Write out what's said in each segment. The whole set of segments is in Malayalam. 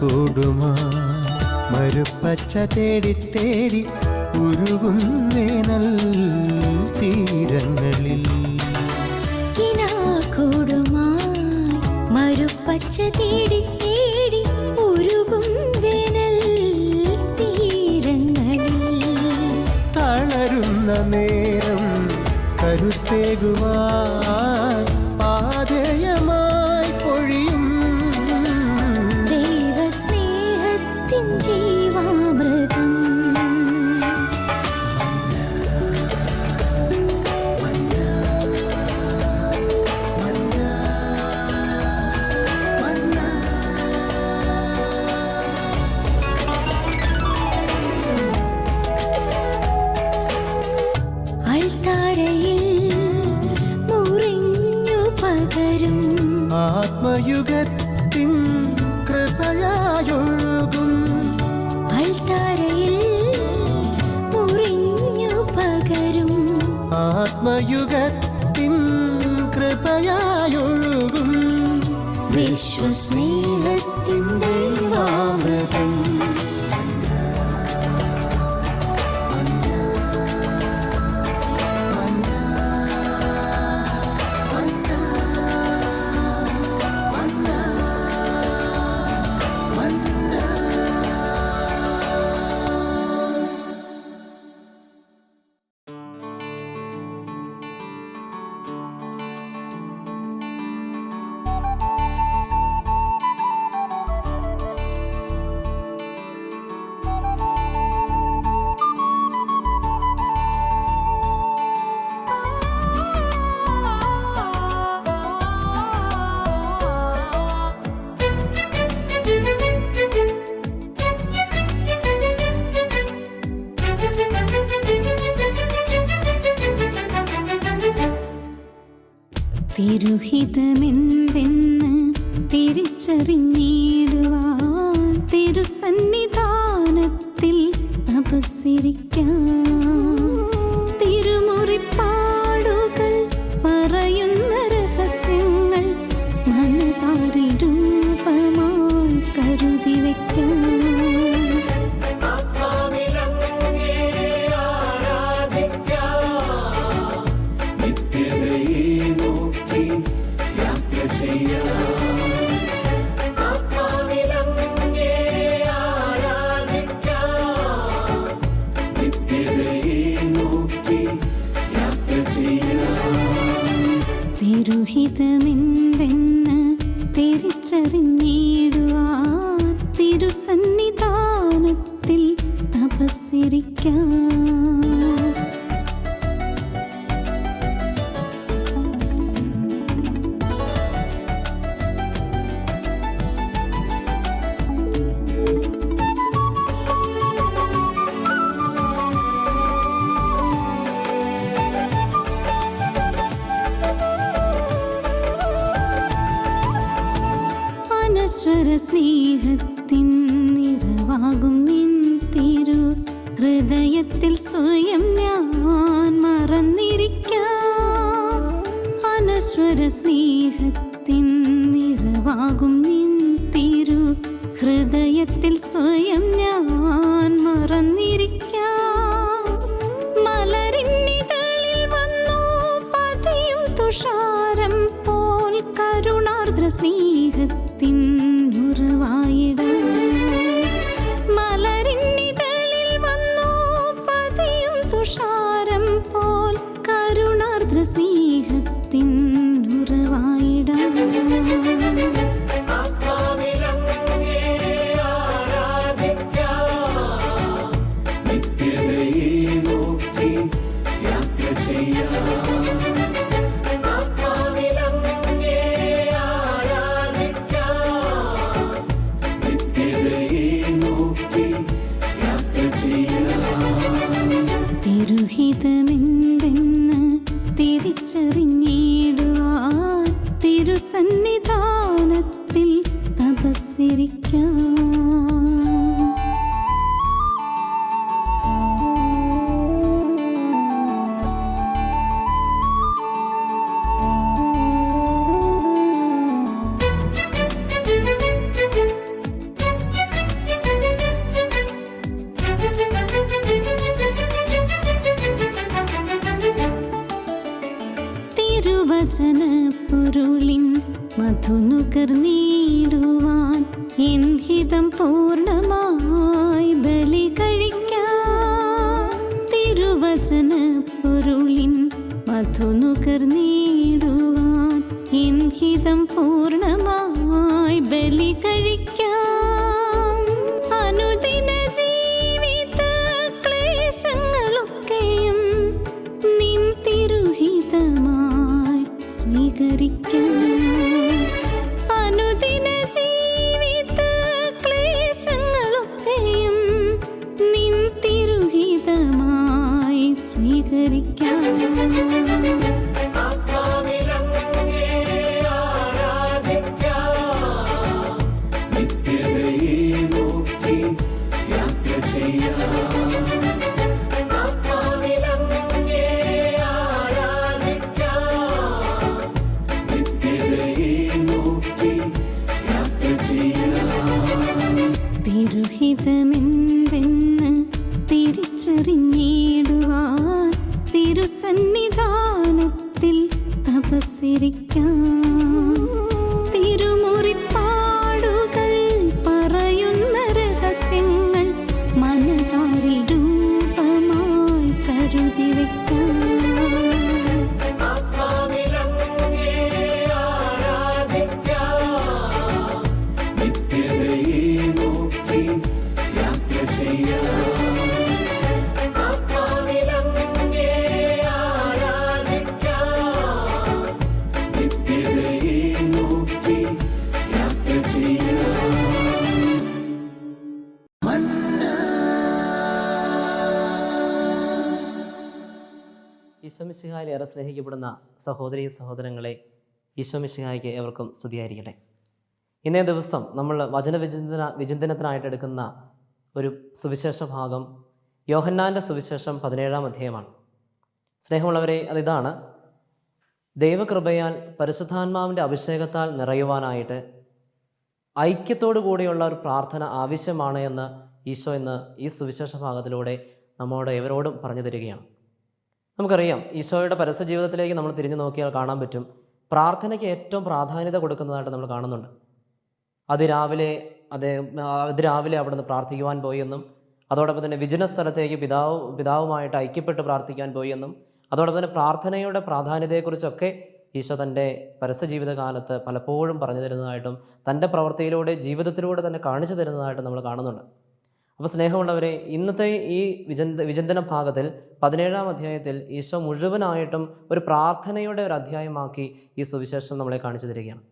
കൂടുമാ? മരുപ്പച്ച തേടി തേടി ഉരുകും വേനൽ തീരങ്ങളിൽ. കിനാക്കൂടുമായി മരുപ്പച്ച തേടി തേടി ഉരുകും വേനൽ തീരങ്ങളിൽ. തളരുന്ന നേരം കരുത്തേകുവാൻ തിരുഹിതമെന്തെന്ന് തിരിച്ചറിഞ്ഞിടുവാൻ തിരുസന്നിധാനത്തിൽ തപസ്സിരിക്കാം സന്നിധാനത്തിൽ തപസ്സിരിക്കാം. തിരുസന്നിധാനത്തിൽ തപസ്സിരിക്കാം സ്നേഹിക്കപ്പെടുന്ന സഹോദരി സഹോദരങ്ങളെ ഈശോമിശിഹായ്ക്ക് എവർക്കും സ്തുതിയായിരിക്കട്ടെ. ഇന്നേ ദിവസം നമ്മൾ വചനവിചിന്തന വിചിന്തനത്തിനായിട്ട് എടുക്കുന്ന ഒരു സുവിശേഷ ഭാഗം യോഹന്നാന്റെ സുവിശേഷം പതിനേഴാം അധ്യായമാണ്. സ്നേഹമുള്ളവരെ അതിതാണ് ദൈവകൃപയാൽ പരിശുദ്ധാത്മാവിന്റെ അഭിഷേകത്താൽ നിറയുവാനായിട്ട് ഐക്യത്തോടു കൂടിയുള്ള ഒരു പ്രാർത്ഥന ആവശ്യമാണ് എന്ന് ഈശോ ഇന്ന് ഈ സുവിശേഷ ഭാഗത്തിലൂടെ നമ്മോട് എവരോടും പറഞ്ഞു തരികയാണ്. നമുക്കറിയാം ഈശോയുടെ പരസ്യ ജീവിതത്തിലേക്ക് നമ്മൾ തിരിഞ്ഞു നോക്കിയാൽ കാണാൻ പറ്റും. പ്രാർത്ഥനയ്ക്ക് ഏറ്റവും പ്രാധാന്യത കൊടുക്കുന്നതായിട്ട് നമ്മൾ കാണുന്നുണ്ട്. അതിരാവിലെ അദ്ദേഹം അതിരാവിലെ അവിടുന്ന് പ്രാർത്ഥിക്കുവാൻ പോയി എന്നും അതോടൊപ്പം തന്നെ വിജന സ്ഥലത്തേക്ക് പിതാവ് പിതാവുമായിട്ട് ഐക്യപ്പെട്ട് പ്രാർത്ഥിക്കാൻ പോയെന്നും അതോടൊപ്പം തന്നെ പ്രാർത്ഥനയുടെ പ്രാധാന്യതയെക്കുറിച്ചൊക്കെ ഈശോ തന്റെ പരസ്യ ജീവിതകാലത്ത് പലപ്പോഴും പറഞ്ഞു തരുന്നതായിട്ടും തന്റെ പ്രവൃത്തിയിലൂടെ ജീവിതത്തിലൂടെ തന്നെ കാണിച്ചു തരുന്നതായിട്ടും നമ്മൾ കാണുന്നുണ്ട്. അപ്പോൾ സ്നേഹമുള്ളവരെ ഇന്നത്തെ ഈ വിചന്ത വിചിന്തന ഭാഗത്തിൽ പതിനേഴാം അധ്യായത്തിൽ ഈശോ മുഴുവനായിട്ടും ഒരു പ്രാർത്ഥനയുടെ ഒരു അധ്യായമാക്കി ഈ സുവിശേഷം നമ്മളെ കാണിച്ചു തരികയാണ്.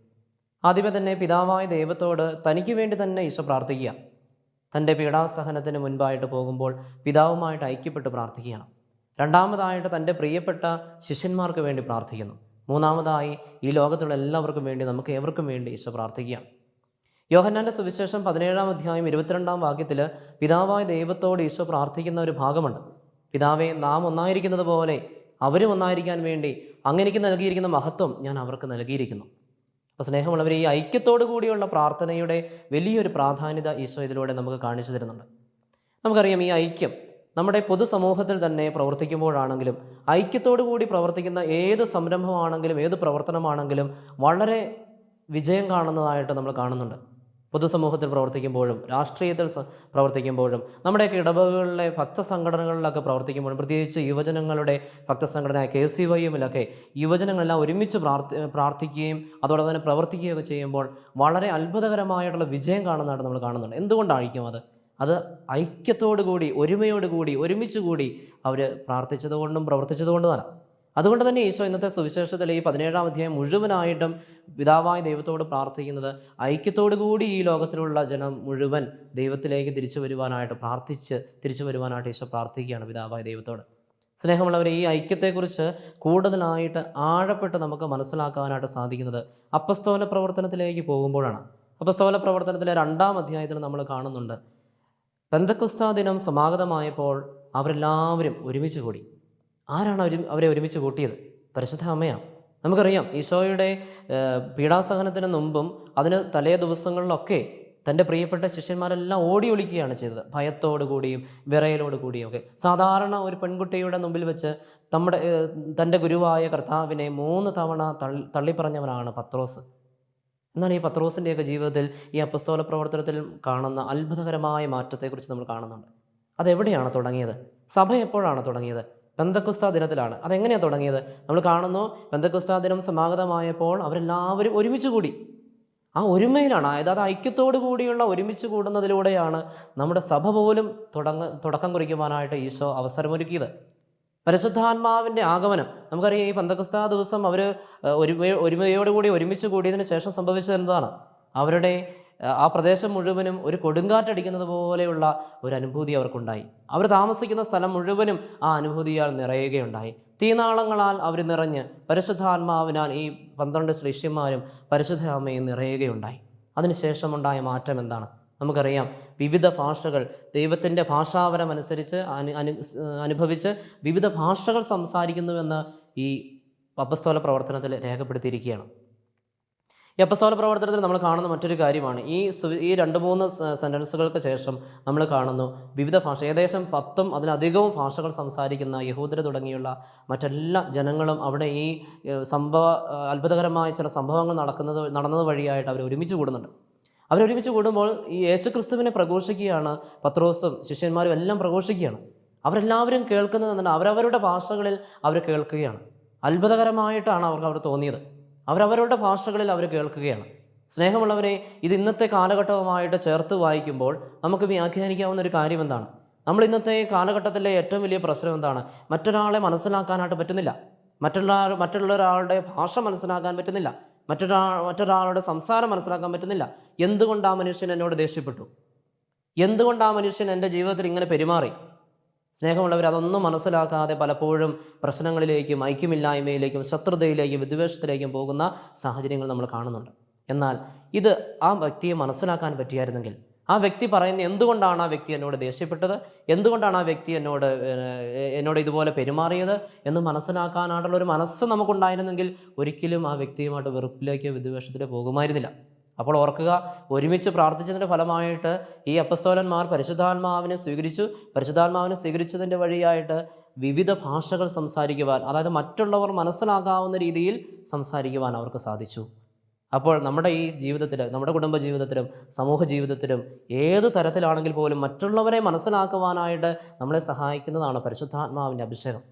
ആദ്യമേ തന്നെ പിതാവായ ദൈവത്തോട് തനിക്ക് വേണ്ടി തന്നെ ഈശോ പ്രാർത്ഥിക്കുക. തന്റെ പീഡാസഹനത്തിന് മുൻപായിട്ട് പോകുമ്പോൾ പിതാവുമായിട്ട് ഐക്യപ്പെട്ട് പ്രാർത്ഥിക്കുകയാണ്. രണ്ടാമതായിട്ട് തന്റെ പ്രിയപ്പെട്ട ശിഷ്യന്മാർക്ക് വേണ്ടി പ്രാർത്ഥിക്കുന്നു. മൂന്നാമതായി ഈ ലോകത്തുള്ള എല്ലാവർക്കും വേണ്ടി നമുക്ക് ഏവർക്കും വേണ്ടി ഈശോ പ്രാർത്ഥിക്കുകയാണ്. യോഹന്നാന്റെ സുവിശേഷം പതിനേഴാം അധ്യായം ഇരുപത്തിരണ്ടാം വാക്യത്തിൽ പിതാവായ ദൈവത്തോട് ഈശോ പ്രാർത്ഥിക്കുന്ന ഒരു ഭാഗമുണ്ട്. പിതാവെ നാം ഒന്നായിരിക്കുന്നത് പോലെ അവരും ഒന്നായിരിക്കാൻ വേണ്ടി അങ്ങനെക്ക് നൽകിയിരിക്കുന്ന മഹത്വം ഞാൻ അവർക്ക് നൽകിയിരിക്കുന്നു. അപ്പോൾ സ്നേഹമുള്ളവർ ഈ ഐക്യത്തോടു കൂടിയുള്ള പ്രാർത്ഥനയുടെ വലിയൊരു പ്രാധാന്യത ഈശോ ഇതിലൂടെ നമുക്ക് കാണിച്ചു തരുന്നുണ്ട്. നമുക്കറിയാം ഈ ഐക്യം നമ്മുടെ പൊതുസമൂഹത്തിൽ തന്നെ പ്രവർത്തിക്കുമ്പോഴാണെങ്കിലും ഐക്യത്തോടു കൂടി പ്രവർത്തിക്കുന്ന ഏത് സംരംഭമാണെങ്കിലും ഏത് പ്രവർത്തനമാണെങ്കിലും വളരെ വിജയം കാണുന്നതായിട്ട് നമ്മൾ കാണുന്നുണ്ട്. പൊതുസമൂഹത്തിൽ പ്രവർത്തിക്കുമ്പോഴും രാഷ്ട്രീയത്തിൽ പ്രവർത്തിക്കുമ്പോഴും നമ്മുടെയൊക്കെ ഇടവകളിലെ ഭക്തസംഘടനകളിലൊക്കെ പ്രവർത്തിക്കുമ്പോഴും പ്രത്യേകിച്ച് യുവജനങ്ങളുടെ ഭക്തസംഘടന കെ സി വൈഎമ്മിലൊക്കെ യുവജനങ്ങളെല്ലാം ഒരുമിച്ച് പ്രാർത്ഥി പ്രാർത്ഥിക്കുകയും അതോടൊപ്പം തന്നെ പ്രവർത്തിക്കുകയൊക്കെ ചെയ്യുമ്പോൾ വളരെ അത്ഭുതകരമായിട്ടുള്ള വിജയം കാണുന്നതായിട്ട് നമ്മൾ കാണുന്നുണ്ട്. എന്തുകൊണ്ടായിരിക്കും അത്? അത് ഐക്യത്തോടു കൂടി ഒരുമയോടുകൂടി ഒരുമിച്ച് കൂടി അവർ പ്രാർത്ഥിച്ചതുകൊണ്ടും പ്രവർത്തിച്ചതുകൊണ്ടുമാണ് അതുകൊണ്ട് തന്നെ ഈശോ ഇന്നത്തെ സുവിശേഷത്തിൽ ഈ പതിനേഴാം അധ്യായം മുഴുവനായിട്ടും പിതാവായ ദൈവത്തോട് പ്രാർത്ഥിക്കുന്നത് ഐക്യത്തോടു കൂടി ഈ ലോകത്തിലുള്ള ജനം മുഴുവൻ ദൈവത്തിലേക്ക് തിരിച്ചു വരുവാനായിട്ട് പ്രാർത്ഥിച്ച് തിരിച്ചു വരുവാനായിട്ട് ഈശോ പ്രാർത്ഥിക്കുകയാണ് പിതാവായ ദൈവത്തോട്. സ്നേഹമുള്ളവരെ ഈ ഐക്യത്തെക്കുറിച്ച് കൂടുതലായിട്ട് ആഴപ്പെട്ട് നമുക്ക് മനസ്സിലാക്കാനായിട്ട് സാധിക്കുന്നത് അപ്പസ്തോല പ്രവർത്തനത്തിലേക്ക് പോകുമ്പോഴാണ്. അപ്പസ്തോല പ്രവർത്തനത്തിലെ രണ്ടാം അധ്യായത്തിൽ നമ്മൾ കാണുന്നുണ്ട്. പെന്തക്കുസ്താ ദിനം സമാഗതമായപ്പോൾ അവരെല്ലാവരും ഒരുമിച്ച് കൂടി. ആരാണ് അവർ അവരെ ഒരുമിച്ച് കൂട്ടിയത്? പരിശുദ്ധ അമ്മയാണ് നമുക്കറിയാം ഈശോയുടെ പീഡാസഹനത്തിന് മുമ്പും അതിന് തലേ ദിവസങ്ങളിലൊക്കെ തന്റെ പ്രിയപ്പെട്ട ശിഷ്യന്മാരെല്ലാം ഓടി ഒളിക്കുകയാണ് ചെയ്തത്. ഭയത്തോടു കൂടിയും വിറയലോട് കൂടിയും ഒക്കെ. സാധാരണ ഒരു പെൺകുട്ടിയുടെ മുമ്പിൽ വെച്ച് നമ്മുടെ തന്റെ ഗുരുവായ കർത്താവിനെ മൂന്ന് തവണ തള്ളി തള്ളിപ്പറഞ്ഞവനാണ് പത്രോസ്. എന്നാൽ ഈ പത്രോസിന്റെയൊക്കെ ജീവിതത്തിൽ ഈ അപ്പസ്തോല പ്രവർത്തനത്തിൽ കാണുന്ന അത്ഭുതകരമായ മാറ്റത്തെക്കുറിച്ച് നമ്മൾ കാണുന്നുണ്ട്. അതെവിടെയാണ് തുടങ്ങിയത്? സഭ എപ്പോഴാണ് തുടങ്ങിയത്? പെന്തക്കുസ്ത ദിനത്തിലാണ്. അതെങ്ങനെയാണ് തുടങ്ങിയത്? നമ്മൾ കാണുന്നു പെന്തക്കുസ്ത ദിനം സമാഗതമായപ്പോൾ അവരെല്ലാവരും ഒരുമിച്ച് കൂടി. ആ ഒരുമയിലാണ് അതായത് അത് ഐക്യത്തോടു കൂടിയുള്ള ഒരുമിച്ച് കൂടുന്നതിലൂടെയാണ് നമ്മുടെ സഭ പോലും തുടങ്ങ തുടക്കം കുറിക്കുവാനായിട്ട് ഈശോ അവസരമൊരുക്കിയത്. പരിശുദ്ധാത്മാവിന്റെ ആഗമനം. നമുക്കറിയാം ഈ പന്തക്രിസ്താ ദിവസം അവർ ഒരുമ ഒരുമയോടുകൂടി ഒരുമിച്ച് കൂടിയതിന് ശേഷം സംഭവിച്ചത് എന്താണ്? അവരുടെ ആ പ്രദേശം മുഴുവനും ഒരു കൊടുങ്കാറ്റടിക്കുന്നത് പോലെയുള്ള ഒരു അനുഭൂതി അവർക്കുണ്ടായി. അവർ താമസിക്കുന്ന സ്ഥലം മുഴുവനും ആ അനുഭൂതിയാൽ നിറയുകയുണ്ടായി. തീനാളങ്ങളാൽ അവർ നിറഞ്ഞ് പരിശുദ്ധാത്മാവിനാൽ ഈ പന്ത്രണ്ട് ശിഷ്യന്മാരും പരിശുദ്ധ അമ്മയും നിറയുകയുണ്ടായി. അതിനുശേഷമുണ്ടായ മാറ്റം എന്താണ്? നമുക്കറിയാം വിവിധ ഭാഷകൾ ദൈവത്തിന്റെ ഭാഷാവരം അനുസരിച്ച് അനു അനു അനുഭവിച്ച് വിവിധ ഭാഷകൾ സംസാരിക്കുന്നുവെന്ന് ഈ പപ്പസ്തോല പ്രവർത്തനത്തിൽ രേഖപ്പെടുത്തിയിരിക്കുകയാണ്. ഈ അപ്പസ്തോല പ്രവർത്തനത്തിൽ നമ്മൾ കാണുന്ന മറ്റൊരു കാര്യമാണ്. ഈ ഈ രണ്ട് മൂന്ന് സെന്റൻസുകൾക്ക് ശേഷം നമ്മൾ കാണുന്നു വിവിധ ഭാഷ ഏകദേശം പത്തും അതിലധികവും ഭാഷകൾ സംസാരിക്കുന്ന യഹൂദർ തുടങ്ങിയുള്ള മറ്റെല്ലാ ജനങ്ങളും അവിടെ ഈ സംഭവ അത്ഭുതകരമായ ചില സംഭവങ്ങൾ നടക്കുന്നത് നടന്നത് വഴിയായിട്ട് അവർ ഒരുമിച്ച് കൂടുന്നുണ്ട്. അവരൊരുമിച്ച് കൂടുമ്പോൾ ഈ യേശുക്രിസ്തുവിനെ പ്രഘോഷിക്കുകയാണ് പത്രോസും ശിഷ്യന്മാരും എല്ലാം പ്രഘോഷിക്കുകയാണ്. അവരെല്ലാവരും കേൾക്കുന്നത് അവരവരുടെ ഭാഷകളിൽ അവർ കേൾക്കുകയാണ്. അത്ഭുതകരമായിട്ടാണ് അവർക്ക് അവർ തോന്നിയത്. അവരവരുടെ ഭാഷകളിൽ അവർ കേൾക്കുകയാണ്. സ്നേഹമുള്ളവരെ ഇത് ഇന്നത്തെ കാലഘട്ടവുമായിട്ട് ചേർത്ത് വായിക്കുമ്പോൾ നമുക്ക് വ്യാഖ്യാനിക്കാവുന്ന ഒരു കാര്യം എന്താണ്? നമ്മൾ ഇന്നത്തെ കാലഘട്ടത്തിലെ ഏറ്റവും വലിയ പ്രശ്നം എന്താണ്? മറ്റൊരാളെ മനസ്സിലാക്കാനായിട്ട് പറ്റുന്നില്ല. മറ്റുള്ള മറ്റുള്ള ഒരാളുടെ ഭാഷ മനസ്സിലാക്കാൻ പറ്റുന്നില്ല. മറ്റൊരാൾ മറ്റൊരാളുടെ സംസാരം മനസ്സിലാക്കാൻ പറ്റുന്നില്ല. എന്തുകൊണ്ട് ആ മനുഷ്യൻ എന്നോട് ദേഷ്യപ്പെട്ടു? എന്തുകൊണ്ട് ആ മനുഷ്യൻ എന്റെ ജീവിതത്തിൽ ഇങ്ങനെ പെരുമാറി? സ്നേഹമുള്ളവർ അതൊന്നും മനസ്സിലാക്കാതെ പലപ്പോഴും പ്രശ്നങ്ങളിലേക്കും ഐക്യമില്ലായ്മയിലേക്കും ശത്രുതയിലേക്കും വിദ്വേഷത്തിലേക്കും പോകുന്ന സാഹചര്യങ്ങൾ നമ്മൾ കാണുന്നുണ്ട്. എന്നാൽ ഇത് ആ വ്യക്തിയെ മനസ്സിലാക്കാൻ പറ്റിയായിരുന്നെങ്കിൽ ആ വ്യക്തി പറയുന്ന എന്തുകൊണ്ടാണ് ആ വ്യക്തി എന്നോട് ദേഷ്യപ്പെട്ടത് എന്തുകൊണ്ടാണ് ആ വ്യക്തി എന്നോട് എന്നോട് ഇതുപോലെ പെരുമാറിയത് എന്ന് മനസ്സിലാക്കാനായിട്ടുള്ള ഒരു മനസ്സ് നമുക്കുണ്ടായിരുന്നെങ്കിൽ ഒരിക്കലും ആ വ്യക്തിയുമായിട്ട് വെറുപ്പിലേക്കോ വിദ്വേഷത്തിൽ പോകുമായിരുന്നില്ല. അപ്പോൾ ഓർക്കുക ഒരുമിച്ച് പ്രാർത്ഥിച്ചതിന്റെ ഫലമായിട്ട് ഈ അപ്പസ്തോലന്മാർ പരിശുദ്ധാത്മാവിനെ സ്വീകരിച്ചു. പരിശുദ്ധാത്മാവിനെ സ്വീകരിച്ചതിന്റെ വഴിയായിട്ട് വിവിധ ഭാഷകൾ സംസാരിക്കുവാൻ അതായത് മറ്റുള്ളവർ മനസ്സിലാക്കാവുന്ന രീതിയിൽ സംസാരിക്കുവാൻ അവർക്ക് സാധിച്ചു. അപ്പോൾ നമ്മുടെ ഈ ജീവിതത്തിൽ നമ്മുടെ കുടുംബ ജീവിതത്തിലും സമൂഹ ജീവിതത്തിലും ഏത് തരത്തിലാണെങ്കിൽ പോലും മറ്റുള്ളവരെ മനസ്സിലാക്കുവാനായിട്ട് നമ്മളെ സഹായിക്കുന്നതാണ് പരിശുദ്ധാത്മാവിന്റെ അഭിഷേകം.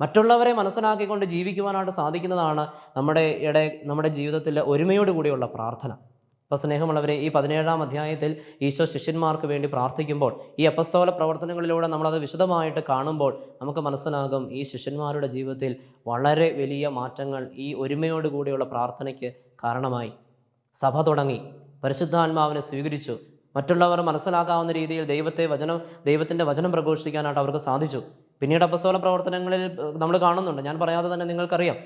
മറ്റുള്ളവരെ മനസ്സിലാക്കിക്കൊണ്ട് ജീവിക്കുവാനായിട്ട് സാധിക്കുന്നതാണ് നമ്മുടെ ഇട നമ്മുടെ ജീവിതത്തിൽ ഒരുമയോടുകൂടിയുള്ള പ്രാർത്ഥന. അപ്പോൾ സ്നേഹമുള്ളവരെ ഈ പതിനേഴാം അധ്യായത്തിൽ ഈശോ ശിഷ്യന്മാർക്ക് വേണ്ടി പ്രാർത്ഥിക്കുമ്പോൾ ഈ അപസ്തോല പ്രവർത്തനങ്ങളിലൂടെ നമ്മളത് വിശദമായിട്ട് കാണുമ്പോൾ നമുക്ക് മനസ്സിലാകും ഈ ശിഷ്യന്മാരുടെ ജീവിതത്തിൽ വളരെ വലിയ മാറ്റങ്ങൾ ഈ ഒരുമയോടുകൂടിയുള്ള പ്രാർത്ഥനയ്ക്ക് കാരണമായി. സഭ തുടങ്ങി. പരിശുദ്ധാത്മാവിനെ സ്വീകരിച്ചു. മറ്റുള്ളവർ മനസ്സിലാക്കാവുന്ന രീതിയിൽ ദൈവത്തെ വചനം ദൈവത്തിന്റെ വചനം പ്രഘോഷിക്കാനായിട്ട് അവർക്ക് സാധിച്ചു. പിന്നീട് അപസ്തോല പ്രവർത്തനങ്ങളിൽ നമ്മൾ കാണുന്നുണ്ട്. ഞാൻ പറയാതെ തന്നെ നിങ്ങൾക്കറിയാം.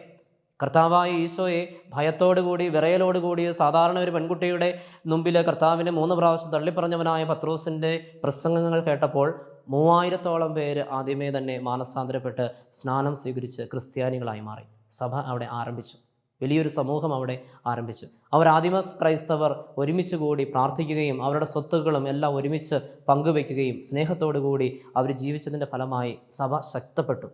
കർത്താവായ ഈശോയെ ഭയത്തോടുകൂടി വിറയലോടുകൂടി സാധാരണ ഒരു പെൺകുട്ടിയുടെ മുമ്പിൽ കർത്താവിനെ മൂന്ന് പ്രാവശ്യം തള്ളിപ്പറഞ്ഞവനായ പത്രോസിന്റെ പ്രസംഗങ്ങൾ കേട്ടപ്പോൾ മൂവായിരത്തോളം പേര് ആദ്യമേ തന്നെ മാനസാന്തരപ്പെട്ട് സ്നാനം സ്വീകരിച്ച് ക്രിസ്ത്യാനികളായി മാറി. സഭ അവിടെ ആരംഭിച്ചു. വലിയൊരു സമൂഹം അവിടെ ആരംഭിച്ചു. അവർ ആദിമ ക്രൈസ്തവർ ഒരുമിച്ച് കൂടി പ്രാർത്ഥിക്കുകയും അവരുടെ സ്വത്തുക്കളും എല്ലാം ഒരുമിച്ച് പങ്കുവയ്ക്കുകയും സ്നേഹത്തോടു കൂടി അവർ ജീവിച്ചതിന്റെ ഫലമായി സഭ ശക്തപ്പെട്ടു.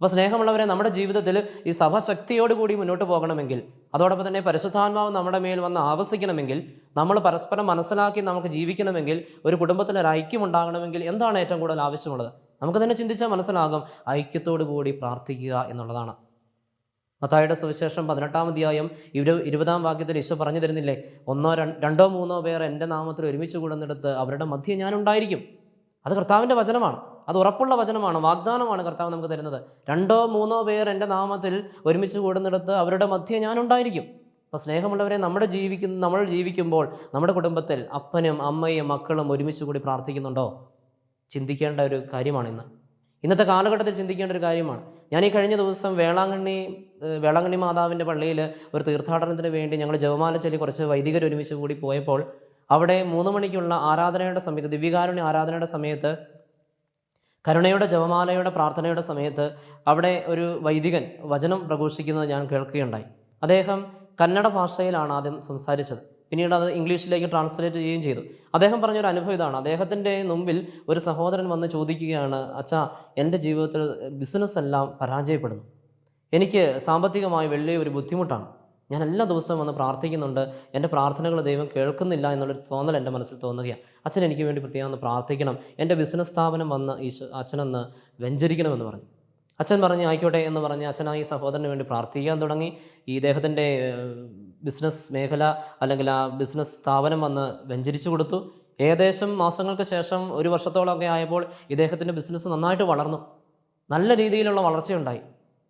അപ്പോൾ സ്നേഹമുള്ളവരെ നമ്മുടെ ജീവിതത്തിൽ ഈ സഭശക്തിയോടുകൂടി മുന്നോട്ട് പോകണമെങ്കിൽ അതോടൊപ്പം തന്നെ പരിശുദ്ധാത്മാവ് നമ്മുടെ മേൽ വന്ന് ആവസിക്കണമെങ്കിൽ നമ്മൾ പരസ്പരം മനസ്സിലാക്കി നമുക്ക് ജീവിക്കണമെങ്കിൽ ഒരു കുടുംബത്തിൽ ഒരു ഐക്യം ഉണ്ടാകണമെങ്കിൽ എന്താണ് ഏറ്റവും കൂടുതൽ ആവശ്യമുള്ളത്? നമുക്ക് തന്നെ ചിന്തിച്ചാൽ മനസ്സിലാകും ഐക്യത്തോടു കൂടി പ്രാർത്ഥിക്കുക എന്നുള്ളതാണ്. മത്തായുടെ സുവിശേഷം പതിനെട്ടാം അധ്യായം ഇരു ഇരുപതാം വാക്യത്തിൽ ഈശോ പറഞ്ഞു തരുന്നില്ലേ? ഒന്നോ രണ്ടോ മൂന്നോ പേർ എന്റെ നാമത്തിൽ ഒരുമിച്ച് കൂടുന്നിടത്ത് അവരുടെ മധ്യ ഞാനുണ്ടായിരിക്കും അത് കർത്താവിന്റെ വചനമാണ്. അത് ഉറപ്പുള്ള വചനമാണ്. വാഗ്ദാനമാണ് കർത്താവ് നമുക്ക് തരുന്നത്. രണ്ടോ മൂന്നോ പേർ എന്റെ നാമത്തിൽ ഒരുമിച്ച് കൂടുന്നിടത്ത് അവരുടെ മധ്യേ ഞാനുണ്ടായിരിക്കും അപ്പോൾ സ്നേഹമുള്ളവരെ നമ്മുടെ ജീവിക്കുന്ന നമ്മൾ ജീവിക്കുമ്പോൾ നമ്മുടെ കുടുംബത്തിൽ അപ്പനും അമ്മയും മക്കളും ഒരുമിച്ച് കൂടി പ്രാർത്ഥിക്കുന്നുണ്ടോ? ചിന്തിക്കേണ്ട ഒരു കാര്യമാണ് ഇന്ന്. ഇന്നത്തെ കാലഘട്ടത്തിൽ ചിന്തിക്കേണ്ട ഒരു കാര്യമാണ്. ഞാൻ ഈ കഴിഞ്ഞ ദിവസം വേളാങ്കണ്ണി വേളാങ്കണ്ണി മാതാവിന്റെ പള്ളിയിൽ ഒരു തീർത്ഥാടനത്തിന് വേണ്ടി ഞങ്ങൾ ജവമാല ചൊല്ലി കുറച്ച് വൈദികർ ഒരുമിച്ച് കൂടി പോയപ്പോൾ അവിടെ മൂന്ന് മണിക്കുള്ള ആരാധനയുടെ സമയത്ത് ദിവ്യകാരുണ്യ ആരാധനയുടെ സമയത്ത് കരുണയുടെ ജപമാലയുടെ പ്രാർത്ഥനയുടെ സമയത്ത് അവിടെ ഒരു വൈദികൻ വചനം പ്രഘോഷിക്കുന്നത് ഞാൻ കേൾക്കുകയുണ്ടായി. അദ്ദേഹം കന്നഡ ഭാഷയിലാണ് ആദ്യം സംസാരിച്ചത്. പിന്നീട് അത് ഇംഗ്ലീഷിലേക്ക് ട്രാൻസ്ലേറ്റ് ചെയ്യുകയും ചെയ്തു. അദ്ദേഹം പറഞ്ഞൊരു അനുഭവം ഇതാണ്. അദ്ദേഹത്തിന്റെ മുമ്പിൽ ഒരു സഹോദരൻ വന്ന് ചോദിക്കുകയാണ് അച്ഛാ എന്റെ ജീവിതത്തിൽ ബിസിനസ് എല്ലാം പരാജയപ്പെടുന്നു. എനിക്ക് സാമ്പത്തികമായി വലിയ ഒരു ബുദ്ധിമുട്ടാണ്. ഞാൻ എല്ലാ ദിവസവും വന്ന് പ്രാർത്ഥിക്കുന്നുണ്ട്. എന്റെ പ്രാർത്ഥനകൾ ദൈവം കേൾക്കുന്നില്ല എന്നുള്ളൊരു തോന്നൽ എന്റെ മനസ്സിൽ തോന്നുകയാണ്. അച്ഛൻ എനിക്ക് വേണ്ടി പ്രത്യേകം ഒന്ന് പ്രാർത്ഥിക്കണം. എന്റെ ബിസിനസ് സ്ഥാപനം വന്ന് ഈശോ അച്ഛനൊന്ന് വെഞ്ചരിക്കണമെന്ന് പറഞ്ഞു. അച്ഛൻ പറഞ്ഞ് ആയിക്കോട്ടെ എന്ന് പറഞ്ഞ് അച്ഛൻ ആ ഈ സഹോദരന് വേണ്ടി പ്രാർത്ഥിക്കാൻ തുടങ്ങി. ഈ ഇദ്ദേഹത്തിന്റെ ബിസിനസ് മേഖല അല്ലെങ്കിൽ ആ ബിസിനസ് സ്ഥാപനം വന്ന് വെഞ്ചരിച്ചു കൊടുത്തു. ഏകദേശം മാസങ്ങൾക്ക് ശേഷം ഒരു വർഷത്തോളമൊക്കെ ആയപ്പോൾ ഇദ്ദേഹത്തിന്റെ ബിസിനസ് നന്നായിട്ട് വളർന്നു. നല്ല രീതിയിലുള്ള വളർച്ചയുണ്ടായി.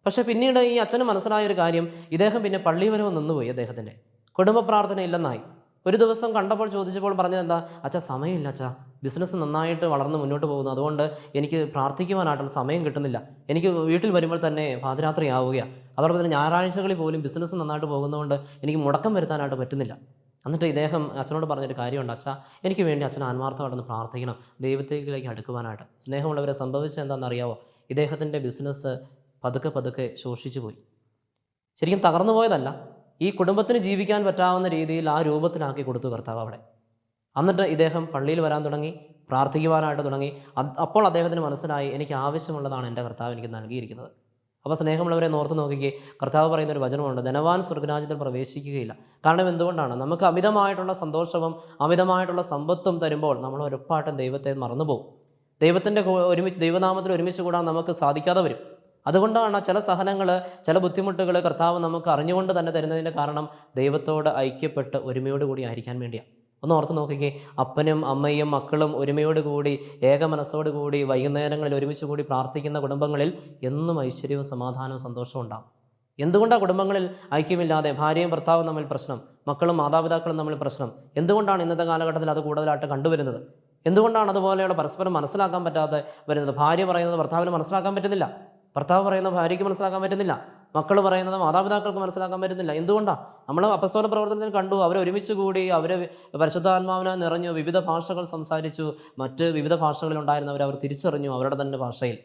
പക്ഷേ പിന്നീട് ഈ അച്ഛന് മനസ്സിലായ ഒരു കാര്യം ഇദ്ദേഹം പിന്നെ പള്ളി വരവ് നിന്നുപോയി അദ്ദേഹത്തിന്റെ. കുടുംബ പ്രാർത്ഥന ഇല്ലെന്നായി. ഒരു ദിവസം കണ്ടപ്പോൾ ചോദിച്ചപ്പോൾ പറഞ്ഞത് എന്താ? അച്ഛാ സമയമില്ല അച്ഛാ. ബിസിനസ് നന്നായിട്ട് വളർന്ന് മുന്നോട്ട് പോകുന്നു. അതുകൊണ്ട് എനിക്ക് പ്രാർത്ഥിക്കുവാനായിട്ടുള്ള സമയം കിട്ടുന്നില്ല. എനിക്ക് വീട്ടിൽ വരുമ്പോൾ തന്നെ പാതിരാത്രി ആവുകയാണ്. അതോടൊപ്പം തന്നെ ഞായറാഴ്ചകളിൽ പോലും ബിസിനസ് നന്നായിട്ട് പോകുന്നതുകൊണ്ട് എനിക്ക് മുടക്കം വരുത്താനായിട്ട് പറ്റുന്നില്ല. എന്നിട്ട് ഇദ്ദേഹം അച്ഛനോട് പറഞ്ഞൊരു കാര്യമുണ്ട്. അച്ഛാ എനിക്ക് വേണ്ടി അച്ഛൻ ആത്മാർത്ഥമായിട്ടൊന്ന് പ്രാർത്ഥിക്കണം. ദൈവത്തേക്കിലേക്ക് അടുക്കുവാനായിട്ട്. സ്നേഹമുള്ളവരെ സംഭവിച്ചത് എന്താണെന്നറിയാവോ? ഇദ്ദേഹത്തിന്റെ ബിസിനസ് പതുക്കെ പതുക്കെ ശോഷിച്ചു പോയി. ശരിക്കും തകർന്നു പോയതല്ല ഈ കുടുംബത്തിന് ജീവിക്കാൻ പറ്റാവുന്ന രീതിയിൽ ആ രൂപത്തിലാക്കി കൊടുത്തു കർത്താവ് അവിടെ. എന്നിട്ട് ഇദ്ദേഹം പള്ളിയിൽ വരാൻ തുടങ്ങി പ്രാർത്ഥിക്കുവാനായിട്ട് തുടങ്ങി. അപ്പോൾ അദ്ദേഹത്തിന് മനസ്സിലായി എനിക്ക് ആവശ്യമുള്ളതാണ് എന്റെ കർത്താവ് എനിക്ക് നൽകിയിരിക്കുന്നത്. അപ്പോൾ സ്നേഹമുള്ളവരെ നോർത്ത് നോക്കിക്കേ കർത്താവ് പറയുന്ന ഒരു വചനമുണ്ട് ധനവാൻ സ്വർഗരാജ്യത്തിൽ പ്രവേശിക്കുകയില്ല. കാരണം എന്തുകൊണ്ടാണ്? നമുക്ക് അമിതമായിട്ടുള്ള സന്തോഷവും അമിതമായിട്ടുള്ള സമ്പത്തും തരുമ്പോൾ നമ്മൾ ഉറപ്പായിട്ടും ദൈവത്തെ മറന്നുപോകും. ദൈവത്തിന്റെ ഒരുമിച്ച് ദൈവനാമത്തിൽ ഒരുമിച്ച് കൂടാൻ നമുക്ക് സാധിക്കാതെ വരും. അതുകൊണ്ടാണ് ചില സഹനങ്ങൾ ചില ബുദ്ധിമുട്ടുകൾ കർത്താവ് നമുക്ക് അറിഞ്ഞുകൊണ്ട് തന്നെ തരുന്നതിന്റെ കാരണം ദൈവത്തോട് ഐക്യപ്പെട്ട് ഒരുമയോടുകൂടി ആയിരിക്കാൻ വേണ്ടിയാണ് ഒന്ന് ഓർത്ത് നോക്കിക്കേ അപ്പനും അമ്മയും മക്കളും ഒരുമയോട് കൂടി ഏക മനസ്സോട് കൂടി വൈകുന്നേരങ്ങളിൽ ഒരുമിച്ച് കൂടി പ്രാർത്ഥിക്കുന്ന കുടുംബങ്ങളിൽ എന്നും ഐശ്വര്യവും സമാധാനവും സന്തോഷവും ഉണ്ടാകും എന്തുകൊണ്ടാണ് കുടുംബങ്ങളിൽ ഐക്യമില്ലാതെ? ഭാര്യയും ഭർത്താവും തമ്മിൽ പ്രശ്നം മക്കളും മാതാപിതാക്കളും തമ്മിൽ പ്രശ്നം. എന്തുകൊണ്ടാണ് ഇന്നത്തെ കാലഘട്ടത്തിൽ അത് കൂടുതലായിട്ട് കണ്ടുവരുന്നത്? എന്തുകൊണ്ടാണ് അതുപോലെയുള്ള പരസ്പരം മനസ്സിലാക്കാൻ പറ്റാതെ വരുന്നത്? ഭാര്യ പറയുന്നത് ഭർത്താവിന് മനസ്സിലാക്കാൻ പറ്റുന്നില്ല. ഭർത്താവ് പറയുന്ന ഭാര്യയ്ക്ക് മനസ്സിലാക്കാൻ പറ്റുന്നില്ല. മക്കൾ പറയുന്നത് മാതാപിതാക്കൾക്ക് മനസ്സിലാക്കാൻ പറ്റുന്നില്ല. എന്തുകൊണ്ടാണ് നമ്മൾ അപസ്വല പ്രവർത്തനത്തിൽ കണ്ടു അവരെ ഒരുമിച്ച് കൂടി അവർ പരിശുദ്ധാത്മാവിനെ നിറഞ്ഞു വിവിധ ഭാഷകൾ സംസാരിച്ചു. മറ്റ് വിവിധ ഭാഷകളിൽ ഉണ്ടായിരുന്നവർ അവർ തിരിച്ചറിഞ്ഞു അവരുടെ തന്നെ ഭാഷയിൽ.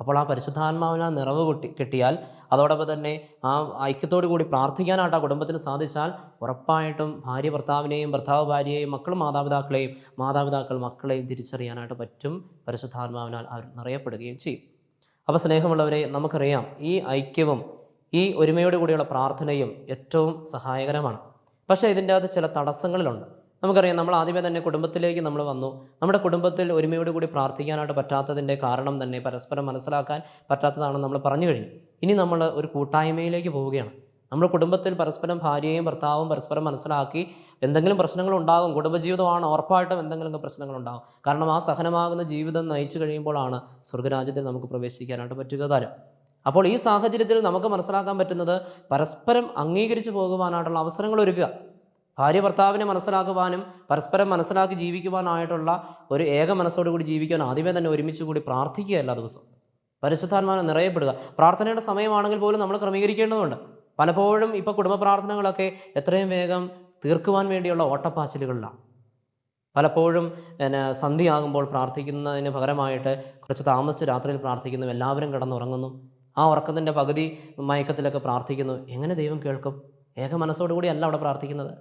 അപ്പോൾ ആ പരിശുദ്ധാത്മാവിനെ നിറവ് കിട്ടി കിട്ടിയാൽ അതോടൊപ്പം തന്നെ ആ ഐക്യത്തോടു കൂടി പ്രാർത്ഥിക്കാനായിട്ട് ആ കുടുംബത്തിന് സാധിച്ചാൽ ഉറപ്പായിട്ടും ഭാര്യ ഭർത്താവിനെയും ഭർത്താവ് ഭാര്യയെയും മക്കൾ മാതാപിതാക്കളെയും മാതാപിതാക്കൾ മക്കളെയും തിരിച്ചറിയാനായിട്ട് പറ്റും. പരിശുദ്ധാത്മാവിനാൽ അവർ നിറയപ്പെടുകയും ചെയ്യും. അപ്പോൾ സ്നേഹമുള്ളവരെ നമുക്കറിയാം ഈ ഐക്യവും ഈ ഒരുമയോട് കൂടിയുള്ള പ്രാർത്ഥനയും ഏറ്റവും സഹായകരമാണ്. പക്ഷേ ഇതിന്റെ അകത്ത് ചില തടസ്സങ്ങളിലുണ്ട്. നമുക്കറിയാം നമ്മൾ ആദ്യമേ തന്നെ കുടുംബത്തിലേക്ക് നമ്മൾ വന്നു. നമ്മുടെ കുടുംബത്തിൽ ഒരുമയോട് കൂടി പ്രാർത്ഥിക്കാനായിട്ട് പറ്റാത്തതിന്റെ കാരണം തന്നെ പരസ്പരം മനസ്സിലാക്കാൻ പറ്റാത്തതാണെന്ന് നമ്മൾ പറഞ്ഞു കഴിഞ്ഞു. ഇനി നമ്മൾ ഒരു കൂട്ടായ്മയിലേക്ക് പോവുകയാണ്. നമ്മുടെ കുടുംബത്തിൽ പരസ്പരം ഭാര്യയും ഭർത്താവും പരസ്പരം മനസ്സിലാക്കി എന്തെങ്കിലും പ്രശ്നങ്ങൾ ഉണ്ടാകും കുടുംബജീവിതമാണ് ഉറപ്പായിട്ടും എന്തെങ്കിലും പ്രശ്നങ്ങൾ ഉണ്ടാകും കാരണം ആ സഹനമാകുന്ന ജീവിതം നയിച്ചു കഴിയുമ്പോഴാണ് സ്വർഗരാജ്യത്തിൽ നമുക്ക് പ്രവേശിക്കാനായിട്ട് പറ്റുക താരം അപ്പോൾ ഈ സാഹചര്യത്തിൽ നമുക്ക് മനസ്സിലാക്കാൻ പറ്റുന്നത് പരസ്പരം അംഗീകരിച്ചു പോകുവാനായിട്ടുള്ള അവസരങ്ങൾ ഒരുക്കുക. ഭാര്യ ഭർത്താവിനെ മനസ്സിലാക്കുവാനും പരസ്പരം മനസ്സിലാക്കി ജീവിക്കുവാനായിട്ടുള്ള ഒരു ഏക മനസ്സോടുകൂടി ജീവിക്കാൻ ആദ്യമേ തന്നെ ഒരുമിച്ച് കൂടി പ്രാർത്ഥിക്കുക എല്ലാ ദിവസവും. പരിശുദ്ധാത്മാവിനെ നിറയപ്പെടുക. പ്രാർത്ഥനയുടെ സമയമാണെങ്കിൽ പോലും നമ്മൾ ക്രമീകരിക്കേണ്ടതുണ്ട്. പലപ്പോഴും ഇപ്പോൾ കുടുംബ പ്രാർത്ഥനകളൊക്കെ എത്രയും വേഗം തീർക്കുവാൻ വേണ്ടിയുള്ള ഓട്ടപ്പാച്ചിലുകളിലാണ്. പലപ്പോഴും പിന്നെ സന്ധ്യയാകുമ്പോൾ പ്രാർത്ഥിക്കുന്നതിന് പകരമായിട്ട് കുറച്ച് താമസിച്ച് രാത്രിയിൽ പ്രാർത്ഥിക്കുന്നു എല്ലാവരും കിടന്നുറങ്ങുന്നു. ആ ഉറക്കത്തിന്റെ പകുതി മയക്കത്തിലൊക്കെ പ്രാർത്ഥിക്കുന്നു. എങ്ങനെ ദൈവം കേൾക്കും? ഏക മനസ്സോടുകൂടി അല്ല അവിടെ പ്രാർത്ഥിക്കുന്നത്.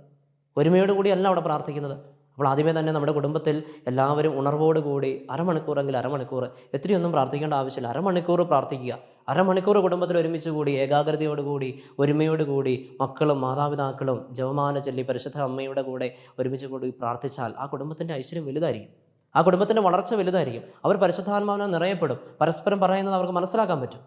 ഒരുമയോടുകൂടിയല്ല കൂടിയല്ല അവിടെ പ്രാർത്ഥിക്കുന്നത്. അപ്പോൾ ആദ്യമേ തന്നെ നമ്മുടെ കുടുംബത്തിൽ എല്ലാവരും ഉണർവോടുകൂടി അരമണിക്കൂറെങ്കിൽ അരമണിക്കൂർ എത്രയൊന്നും പ്രാർത്ഥിക്കേണ്ട ആവശ്യമില്ല. അരമണിക്കൂർ പ്രാർത്ഥിക്കുക. അരമണിക്കൂർ കുടുംബത്തിൽ ഒരുമിച്ച് കൂടി ഏകാഗ്രതയോടുകൂടി ഒരുമയോടുകൂടി മക്കളും മാതാപിതാക്കളും ജവമാന ചൊല്ലി പരിശുദ്ധ അമ്മയുടെ കൂടെ ഒരുമിച്ച് കൂടി പ്രാർത്ഥിച്ചാൽ ആ കുടുംബത്തിന്റെ ഐശ്വര്യം വലുതായിരിക്കും. ആ കുടുംബത്തിന്റെ വളർച്ച വലുതായിരിക്കും. അവർ പരിശുദ്ധാത്മാവിനെ നിറയപ്പെടും. പരസ്പരം പറയുന്നത് അവർക്ക് മനസ്സിലാക്കാൻ പറ്റും.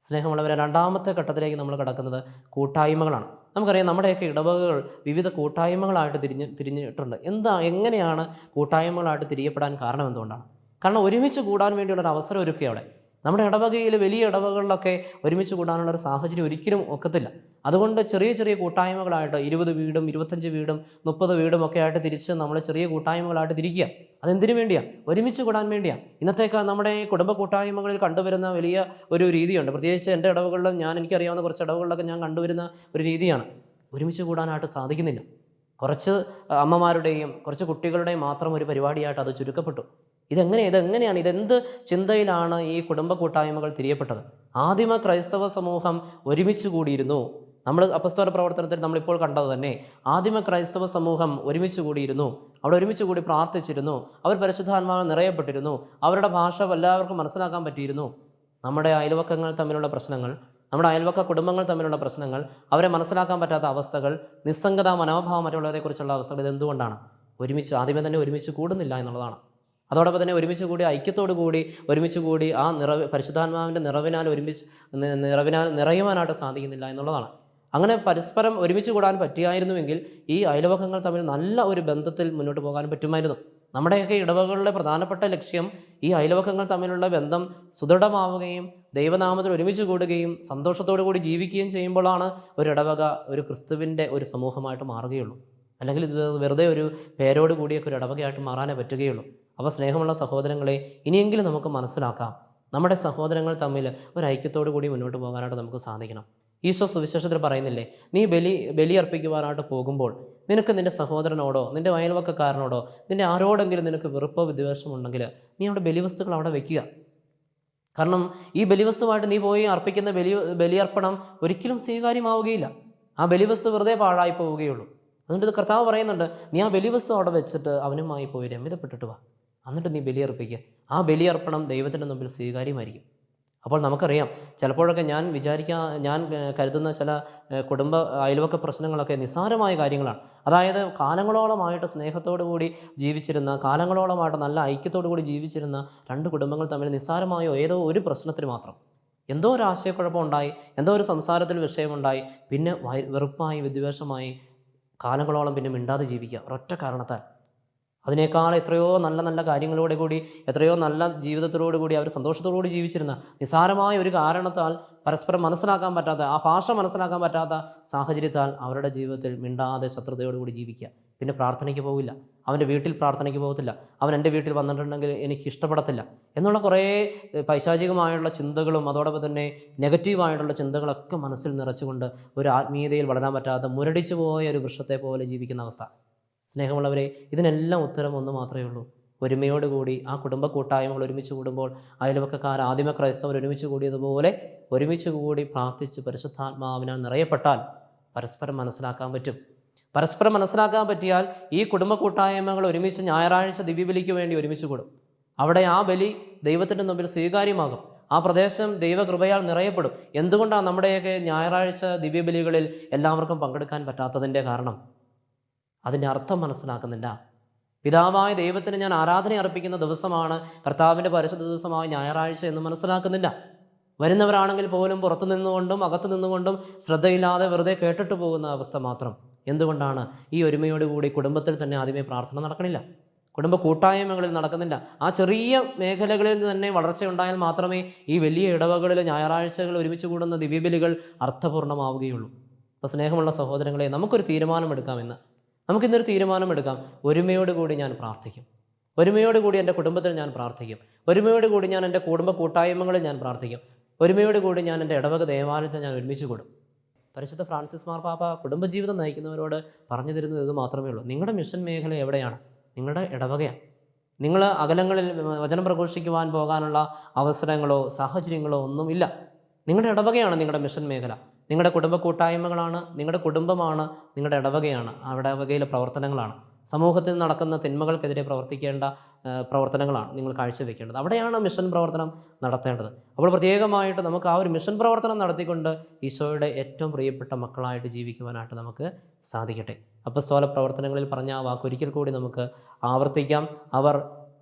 സ്നേഹമുള്ളവരെ രണ്ടാമത്തെ ഘട്ടത്തിലേക്ക് നമ്മൾ കിടക്കുന്നത് കൂട്ടായ്മകളാണ്. നമുക്കറിയാം നമ്മുടെയൊക്കെ ഇടവകകൾ വിവിധ കൂട്ടായ്മകളായിട്ട് തിരിഞ്ഞ് തിരിഞ്ഞിട്ടുണ്ട്. എന്താ എങ്ങനെയാണ് കൂട്ടായ്മകളായിട്ട് തിരിയപ്പെടാൻ കാരണം എന്തുകൊണ്ടാണ്? കാരണം ഒരുമിച്ച് കൂടാൻ വേണ്ടിയുള്ള ഒരു അവസരം ഒരുക്കുക അവിടെ? നമ്മുടെ ഇടവകയിൽ വലിയ ഇടവകളിലൊക്കെ ഒരുമിച്ച് കൂടാനുള്ള ഒരു സാഹചര്യം ഒരിക്കലും ഒക്കത്തില്ല. അതുകൊണ്ട് ചെറിയ ചെറിയ കൂട്ടായ്മകളായിട്ട് ഇരുപത് വീടും ഇരുപത്തഞ്ച് വീടും മുപ്പത് വീടും ഒക്കെ ആയിട്ട് തിരിച്ച് നമ്മൾ ചെറിയ കൂട്ടായ്മകളായിട്ട് തിരിക്കുക. അതെന്തിനു വേണ്ടിയാണ് ഒരുമിച്ച് കൂടാൻ വേണ്ടിയാണ് ഇന്നത്തേക്ക് നമ്മുടെ കുടുംബ കൂട്ടായ്മകളിൽ കണ്ടുവരുന്ന വലിയ ഒരു രീതിയുണ്ട്. പ്രത്യേകിച്ച് എന്റെ ഇടവകളിലും ഞാൻ എനിക്കറിയാവുന്ന കുറച്ച് ഇടവകളിലൊക്കെ ഞാൻ കണ്ടുവരുന്ന ഒരു രീതിയാണ്. ഒരുമിച്ച് കൂടാനായിട്ട് സാധിക്കുന്നില്ല. കുറച്ച് അമ്മമാരുടെയും കുറച്ച് കുട്ടികളുടെയും മാത്രം ഒരു പരിപാടിയായിട്ട് അത് ചുരുക്കപ്പെട്ടു. ഇതെങ്ങനെ ഇതെങ്ങനെയാണ് ഇതെന്ത് ചിന്തയിലാണ് ഈ കുടുംബ കൂട്ടായ്മകൾ തിരിയപ്പെട്ടത്? ആദിമ ക്രൈസ്തവ സമൂഹം ഒരുമിച്ച് കൂടിയിരുന്നു. നമ്മൾ അപ്പസ്തോല പ്രവർത്തനത്തിൽ നമ്മളിപ്പോൾ കണ്ടത് തന്നെ ആദിമ ക്രൈസ്തവ സമൂഹം ഒരുമിച്ച് കൂടിയിരുന്നു. അവിടെ ഒരുമിച്ച് കൂടി പ്രാർത്ഥിച്ചിരുന്നു. അവർ പരിശുദ്ധാത്മാവ് നിറയപ്പെട്ടിരുന്നു. അവരുടെ ഭാഷ എല്ലാവർക്കും മനസ്സിലാക്കാൻ പറ്റിയിരുന്നു. നമ്മുടെ അയൽവക്കങ്ങൾ തമ്മിലുള്ള പ്രശ്നങ്ങൾ നമ്മുടെ അയൽവക്ക കുടുംബങ്ങൾ തമ്മിലുള്ള പ്രശ്നങ്ങൾ അവരെ മനസ്സിലാക്കാൻ പറ്റാത്ത അവസ്ഥകൾ നിസ്സംഗത മനോഭാവം മറ്റുള്ളവരെക്കുറിച്ചുള്ള അവസ്ഥകൾ ഇതെന്തുകൊണ്ടാണ് ഒരുമിച്ച് ആദ്യമേ തന്നെ ഒരുമിച്ച് കൂടുന്നില്ല എന്നുള്ളതാണ്. അതോടൊപ്പം തന്നെ ഒരുമിച്ച് കൂടി ഐക്യത്തോടു കൂടി ഒരുമിച്ച് കൂടി ആ നിറവ് പരിശുദ്ധാത്മാവിന്റെ നിറവിനാൽ ഒരുമിച്ച് നിറവിനാൽ നിറയുവാനായിട്ട് സാധിക്കുന്നില്ല എന്നുള്ളതാണ്. അങ്ങനെ പരസ്പരം ഒരുമിച്ച് കൂടാൻ പറ്റിയായിരുന്നുവെങ്കിൽ ഈ അയൽവക്കങ്ങൾ തമ്മിൽ നല്ല ഒരു ബന്ധത്തിൽ മുന്നോട്ട് പോകാൻ പറ്റുമായിരുന്നു. നമ്മുടെയൊക്കെ ഇടവകളുടെ പ്രധാനപ്പെട്ട ലക്ഷ്യം ഈ അയൽവക്കങ്ങൾ തമ്മിലുള്ള ബന്ധം സുദൃഢമാവുകയും ദൈവനാമത്തിൽ ഒരുമിച്ച് കൂടുകയും സന്തോഷത്തോടു കൂടി ജീവിക്കുകയും ചെയ്യുമ്പോഴാണ് ഒരു ഇടവക ഒരു ക്രിസ്തുവിന്റെ ഒരു സമൂഹമായിട്ട് മാറുകയുള്ളൂ. അല്ലെങ്കിൽ ഇത് വെറുതെ ഒരു പേരോട് കൂടിയൊക്കെ ഒരു ഇടവകയായിട്ട് മാറാനേ പറ്റുകയുള്ളൂ. അപ്പോൾ സ്നേഹമുള്ള സഹോദരങ്ങളെ ഇനിയെങ്കിലും നമുക്ക് മനസ്സിലാക്കാം. നമ്മുടെ സഹോദരങ്ങൾ തമ്മിൽ ഒരു ഐക്യത്തോടു കൂടി മുന്നോട്ട് പോകാനായിട്ട് നമുക്ക് സാധിക്കണം. ഈശോ സുവിശേഷത്തിൽ പറയുന്നില്ലേ നീ ബലി ബലിയർപ്പിക്കുവാനായിട്ട് പോകുമ്പോൾ നിനക്ക് നിന്റെ സഹോദരനോടോ നിന്റെ അയൽവക്കക്കാരനോടോ നിന്റെ ആരോടെങ്കിലും നിനക്ക് വെറുപ്പോ വിദ്വേഷമുണ്ടെങ്കിൽ നീ അവിടെ ബലിവസ്തുക്കൾ അവിടെ വെക്കുക. കാരണം ഈ ബലിവസ്തുവായിട്ട് നീ പോയി അർപ്പിക്കുന്ന ബലി ബലിയർപ്പണം ഒരിക്കലും സ്വീകാര്യമാവുകയില്ല. ആ ബലിവസ്തു വെറുതെ പാഴായി പോവുകയുള്ളൂ. അതുകൊണ്ട് ഇത് കർത്താവ് പറയുന്നുണ്ട് നീ ആ ബലിവസ്തു അവിടെ വെച്ചിട്ട് അവനുമായി പോയി രമ്യതപ്പെട്ടിട്ട് വാ. എന്നിട്ട് നീ ബലിയർപ്പിക്കുക ആ ബലിയർപ്പണം ദൈവത്തിന്റെ മുമ്പിൽ സ്വീകാര്യമായിരിക്കും. അപ്പോൾ നമുക്കറിയാം ചിലപ്പോഴൊക്കെ ഞാൻ വിചാരിക്കാ ഞാൻ കരുതുന്ന ചില കുടുംബ അയൽവക്ക പ്രശ്നങ്ങളൊക്കെ നിസ്സാരമായ കാര്യങ്ങളാണ്. അതായത് കാലങ്ങളോളമായിട്ട് സ്നേഹത്തോടു കൂടി ജീവിച്ചിരുന്ന കാലങ്ങളോളമായിട്ട് നല്ല ഐക്യത്തോടു കൂടി ജീവിച്ചിരുന്ന രണ്ട് കുടുംബങ്ങൾ തമ്മിൽ നിസ്സാരമായോ ഏതോ ഒരു പ്രശ്നത്തിന് മാത്രം. എന്തോ ഒരു ആശയക്കുഴപ്പം ഉണ്ടായി എന്തോ ഒരു സംസാരത്തിൽ വിഷയമുണ്ടായി പിന്നെ വെറുപ്പായി വിദ്വേഷമായി കാലങ്ങളോളം പിന്നെ മിണ്ടാതെ ജീവിക്കുക ഒരൊറ്റ കാരണത്താൽ. അതിനേക്കാൾ എത്രയോ നല്ല നല്ല കാര്യങ്ങളോടെ കൂടി എത്രയോ നല്ല ജീവിതത്തോടു കൂടി അവർ സന്തോഷത്തോടുകൂടി ജീവിച്ചിരുന്ന നിസാരമായ ഒരു കാരണത്താൽ പരസ്പരം മനസ്സിലാക്കാൻ പറ്റാത്ത ആ ഭാഷ മനസ്സിലാക്കാൻ പറ്റാത്ത സാഹചര്യത്താൽ അവരുടെ ജീവിതത്തിൽ മിണ്ടാതെ ശത്രുതയോടുകൂടി ജീവിക്കുക. പിന്നെ പ്രാർത്ഥനയ്ക്ക് പോവില്ല. അവന്റെ വീട്ടിൽ പ്രാർത്ഥനയ്ക്ക് പോകത്തില്ല. അവൻ എന്റെ വീട്ടിൽ വന്നിട്ടുണ്ടെങ്കിൽ എനിക്ക് ഇഷ്ടപ്പെടത്തില്ല എന്നുള്ള കുറേ പൈശാചികമായുള്ള ചിന്തകളും അതോടൊപ്പം തന്നെ നെഗറ്റീവായിട്ടുള്ള ചിന്തകളൊക്കെ മനസ്സിൽ നിറച്ചുകൊണ്ട് ഒരു ആത്മീയതയിൽ വളരാൻ പറ്റാത്ത മുരടിച്ചു പോയ ഒരു വൃക്ഷത്തെ പോലെ ജീവിക്കുന്ന അവസ്ഥ. സ്നേഹമുള്ളവരെ ഇതിനെല്ലാം ഉത്തരം ഒന്ന് മാത്രമേ ഉള്ളൂ. ഒരുമയോടുകൂടി ആ കുടുംബ കൂട്ടായ്മകൾ ഒരുമിച്ച് കൂടുമ്പോൾ അയൽവക്കക്കാർ ആദിമ ക്രൈസ്തവർ ഒരുമിച്ച് കൂടിയതുപോലെ ഒരുമിച്ച് കൂടി പ്രാർത്ഥിച്ച് പരിശുദ്ധാത്മാവിനാൽ നിറയപ്പെട്ടാൽ പരസ്പരം മനസ്സിലാക്കാൻ പറ്റും. പരസ്പരം മനസ്സിലാക്കാൻ പറ്റിയാൽ ഈ കുടുംബ കൂട്ടായ്മകൾ ഒരുമിച്ച് ഞായറാഴ്ച ദിവ്യബലിക്ക് വേണ്ടി ഒരുമിച്ച് കൂടും. അവിടെ ആ ബലി ദൈവത്തിന്റെ മുമ്പിൽ സ്വീകാര്യമാകും. ആ പ്രദേശം ദൈവകൃപയാൽ നിറയപ്പെടും. എന്തുകൊണ്ടാണ് നമ്മുടെയൊക്കെ ഞായറാഴ്ച ദിവ്യബലികളിൽ എല്ലാവർക്കും പങ്കെടുക്കാൻ പറ്റാത്തതിന്റെ കാരണം? അതിന്റെ അർത്ഥം മനസ്സിലാക്കുന്നില്ല. പിതാവായ ദൈവത്തിന് ഞാൻ ആരാധന അർപ്പിക്കുന്ന ദിവസമാണ്. കർത്താവിന്റെ പരിശുദ്ധ ദിവസമായ ഞായറാഴ്ച എന്ന് മനസ്സിലാക്കുന്നില്ല. വരുന്നവരാണെങ്കിൽ പോലും പുറത്തു നിന്നുകൊണ്ടും അകത്തു നിന്നുകൊണ്ടും ശ്രദ്ധയില്ലാതെ വെറുതെ കേട്ടിട്ട് പോകുന്ന അവസ്ഥ മാത്രം. എന്തുകൊണ്ടാണ് ഈ ഒരുമയോടുകൂടി കുടുംബത്തിൽ തന്നെ ആദ്യമേ പ്രാർത്ഥന നടക്കണില്ല? കുടുംബ കൂട്ടായ്മകളിൽ നടക്കുന്നില്ല. ആ ചെറിയ മേഖലകളിൽ തന്നെ വളർച്ചയുണ്ടായാൽ മാത്രമേ ഈ വലിയ ഇടവകളിൽ ഞായറാഴ്ചകൾ ഒരുമിച്ച് കൂടുന്ന ദിവ്യബലികൾ അർത്ഥപൂർണമാവുകയുള്ളൂ അപ്പോൾ സ്നേഹമുള്ള സഹോദരങ്ങളെ നമുക്കൊരു തീരുമാനമെടുക്കാമെന്ന്. നമുക്കിന്നൊരു തീരുമാനമെടുക്കാം. ഒരുമയോടുകൂടി ഞാൻ പ്രാർത്ഥിക്കും. ഒരുമയോടുകൂടി എന്റെ കുടുംബത്തിൽ ഞാൻ പ്രാർത്ഥിക്കും. ഒരുമയോടുകൂടി ഞാൻ എന്റെ കുടുംബ കൂട്ടായ്മകളിൽ ഞാൻ പ്രാർത്ഥിക്കും. ഒരുമയോടുകൂടി ഞാൻ എന്റെ ഇടവക ദേവാലയത്തെ ഞാൻ ഒരുമിച്ച് കൂടും. പരിശുദ്ധ ഫ്രാൻസിസ് മാർപ്പാപ്പ കുടുംബജീവിതം നയിക്കുന്നവരോട് പറഞ്ഞു തരുന്നത് ഇത് മാത്രമേ ഉള്ളൂ. നിങ്ങളുടെ മിഷൻ മേഖല എവിടെയാണ്? നിങ്ങളുടെ ഇടവകയാണ്. നിങ്ങൾ അകലങ്ങളിൽ വചനം പ്രഘോഷിക്കുവാൻ പോകാനുള്ള അവസരങ്ങളോ സാഹചര്യങ്ങളോ ഒന്നുമില്ല. നിങ്ങളുടെ ഇടവകയാണ് നിങ്ങളുടെ മിഷൻ മേഖല. നിങ്ങളുടെ കുടുംബ കൂട്ടായ്മകളാണ് നിങ്ങളുടെ കുടുംബമാണ് നിങ്ങളുടെ ഇടവകയാണ്. ആ ഇടവകയിലെ പ്രവർത്തനങ്ങളാണ്. സമൂഹത്തിൽ നടക്കുന്ന തിന്മകൾക്കെതിരെ പ്രവർത്തിക്കേണ്ട പ്രവർത്തനങ്ങളാണ് നിങ്ങൾ കാഴ്ചവെക്കേണ്ടത്. അവിടെയാണ് മിഷൻ പ്രവർത്തനം നടത്തേണ്ടത്. അപ്പോൾ പ്രത്യേകമായിട്ട് നമുക്ക് ആ ഒരു മിഷൻ പ്രവർത്തനം നടത്തിക്കൊണ്ട് ഈശോയുടെ ഏറ്റവും പ്രിയപ്പെട്ട മക്കളായിട്ട് ജീവിക്കുവാനായിട്ട് നമുക്ക് സാധിക്കട്ടെ. അപ്പസ്തോല പ്രവർത്തനങ്ങളിൽ പറഞ്ഞ ആ വാക്കൊരിക്കൽ കൂടി നമുക്ക് ആവർത്തിക്കാം. അവർ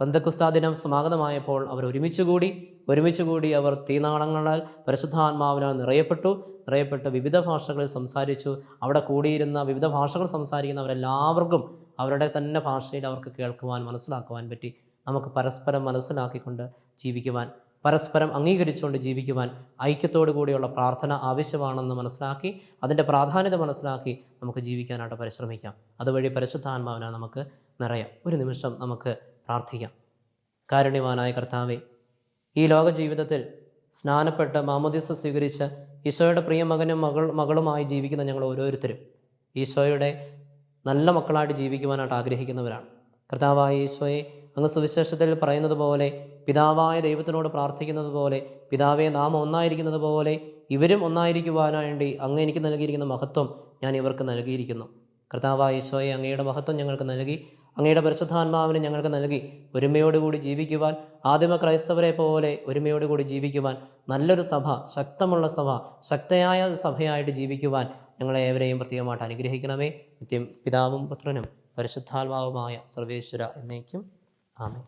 ബന്ധക്കുസ്താ ദിനം സമാഗതമായപ്പോൾ അവർ ഒരുമിച്ച് കൂടി ഒരുമിച്ച് കൂടി അവർ തീനാളങ്ങളാൽ പരിശുദ്ധാത്മാവിനാൽ നിറയപ്പെട്ടു. നിറയപ്പെട്ട് വിവിധ ഭാഷകളിൽ സംസാരിച്ചു. അവിടെ കൂടിയിരുന്ന വിവിധ ഭാഷകൾ സംസാരിക്കുന്നവരെല്ലാവർക്കും അവരുടെ തന്നെ ഭാഷയിൽ അവർക്ക് കേൾക്കുവാൻ മനസ്സിലാക്കുവാൻ പറ്റി. നമുക്ക് പരസ്പരം മനസ്സിലാക്കിക്കൊണ്ട് ജീവിക്കുവാൻ പരസ്പരം അംഗീകരിച്ചുകൊണ്ട് ജീവിക്കുവാൻ ഐക്യത്തോടു കൂടിയുള്ള പ്രാർത്ഥന ആവശ്യമാണെന്ന് മനസ്സിലാക്കി അതിന്റെ പ്രാധാന്യത മനസ്സിലാക്കി നമുക്ക് ജീവിക്കാനായിട്ട് പരിശ്രമിക്കാം. അതുവഴി പരിശുദ്ധാത്മാവിനാൽ നമുക്ക് നിറയാം. ഒരു നിമിഷം നമുക്ക് പ്രാർത്ഥിക്കാം. കാരുണ്യവാനായ കർത്താവെ ഈ ലോക ജീവിതത്തിൽ സ്നാനപ്പെട്ട് മാമോദിസ സ്വീകരിച്ച് ഈശോയുടെ പ്രിയ മകനും മകൾ മകളുമായി ജീവിക്കുന്ന ഞങ്ങൾ ഓരോരുത്തരും ഈശോയുടെ നല്ല മക്കളായിട്ട് ജീവിക്കുവാനായിട്ട് ആഗ്രഹിക്കുന്നവരാണ്. കർത്താവായ ഈശോയെ അങ്ങ് സുവിശേഷത്തിൽ പറയുന്നത് പോലെ പിതാവായ ദൈവത്തിനോട് പ്രാർത്ഥിക്കുന്നത് പോലെ പിതാവെ നാം ഒന്നായിരിക്കുന്നത് പോലെ ഇവരും ഒന്നായിരിക്കുവാനായി അങ്ങ് എനിക്ക് നൽകിയിരിക്കുന്ന മഹത്വം ഞാൻ ഇവർക്ക് നൽകിയിരിക്കുന്നു. കർത്താവായ ഈശോയെ അങ്ങയുടെ മഹത്വം ഞങ്ങൾക്ക് നൽകി അങ്ങയുടെ പരിശുദ്ധാത്മാവിനെ ഞങ്ങൾക്ക് നൽകി ഒരുമയോടുകൂടി ജീവിക്കുവാൻ ആദിമ ക്രൈസ്തവരെ പോലെ ഒരുമയോടുകൂടി ജീവിക്കുവാൻ നല്ലൊരു സഭ ശക്തമുള്ള സഭ ശക്തയായ സഭയായിട്ട് ജീവിക്കുവാൻ ഞങ്ങളെ ഏവരെയും പ്രത്യേകമായിട്ട് അനുഗ്രഹിക്കണമേ. നിത്യം പിതാവും പുത്രനും പരിശുദ്ധാത്മാവുമായ സർവേശ്വര എന്നേക്കും. ആമേ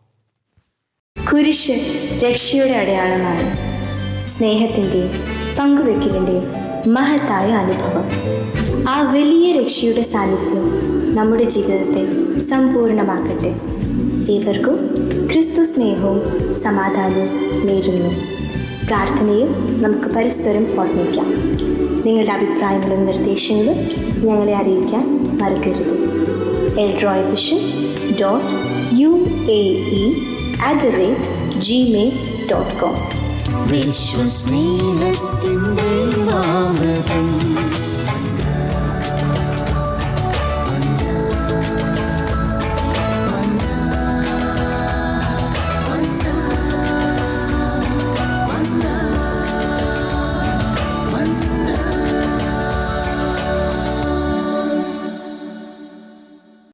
കുരിശ് രക്ഷയുടെ അടയാളമാണ്. സ്നേഹത്തിന്റെയും പങ്കുവെക്കലിന്റെയും മഹത്തായ അനുഭവം. ആ വലിയ രക്ഷയുടെ സാന്നിധ്യം നമ്മുടെ ജീവിതത്തെ സമ്പൂർണമാക്കട്ടെ ഏവർക്കും ക്രിസ്തു സ്നേഹവും സമാധാനവും നേരുന്നു. പ്രാർത്ഥനയും നമുക്ക് പരസ്പരം ഓർമ്മിക്കാം. നിങ്ങളുടെ അഭിപ്രായങ്ങളും നിർദ്ദേശങ്ങളും ഞങ്ങളെ അറിയിക്കാൻ മറക്കരുത്. Eldroy vision dot U A E at the rate Gmail dot com. വിശ്വസ്നേഹത്തിന്റെ